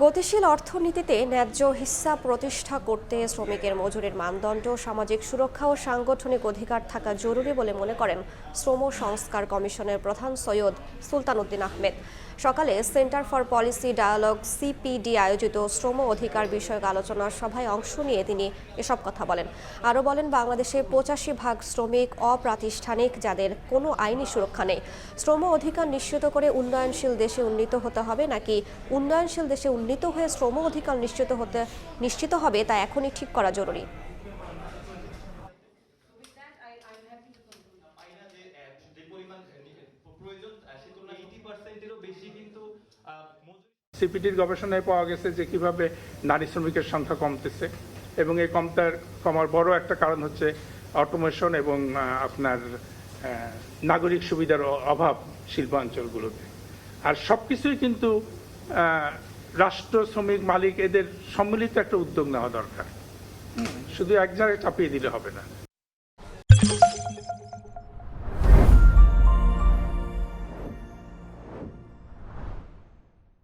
গতিশীল অর্থনীতিতে ন্যায্য হিস্সা প্রতিষ্ঠা করতে শ্রমিকের মজুরির মানদণ্ড, সামাজিক সুরক্ষা ও সাংগঠনিক অধিকার থাকা জরুরি বলে মনে করেন শ্রম সংস্কার কমিশনের প্রধান সৈয়দ সুলতান উদ্দিন আহমেদ। সকালে centre for policy dialogue, CPD আয়োজিত শ্রম অধিকার বিষয়ক আলোচনা সভায় অংশ নিয়ে তিনি এসব কথা বলেন। আরও বলেন, বাংলাদেশে পঁচাশি ভাগ শ্রমিক অপ্রাতিষ্ঠানিক যাদের কোনো আইনি সুরক্ষা নেই। শ্রম অধিকার নিশ্চিত করে উন্নয়নশীল দেশে উন্নীত হতে হবে নাকি উন্নয়নশীল দেশে উন্নীত হয়ে শ্রম অধিকার নিশ্চিত হতে নিশ্চিত হবে তা এখনই ঠিক করা জরুরি। আইনা যে আহ, যে পরিমাণ আহ, নি- প্রয়োজন আহ, সে তুলনায় এইটি পার্সেন্টেরও বেশি কিন্তু আহ, মজুরি সিপিডির গবেষণায় পাওয়া গেছে যে কীভাবে নারী শ্রমিকের সংখ্যা কমতেছে এবং এই কমতার কমার বড় একটা কারণ হচ্ছে অটোমেশন এবং আপনার নাগরিক সুবিধার অভাব শিল্পাঞ্চলগুলোতে আর সব কিছুই কিন্তু রাষ্ট্র শ্রমিক মালিক এদের সম্মিলিত একটা উদ্যোগ নেওয়া দরকার। শুধু এক জায়গায় চাপিয়ে দিলে হবে না।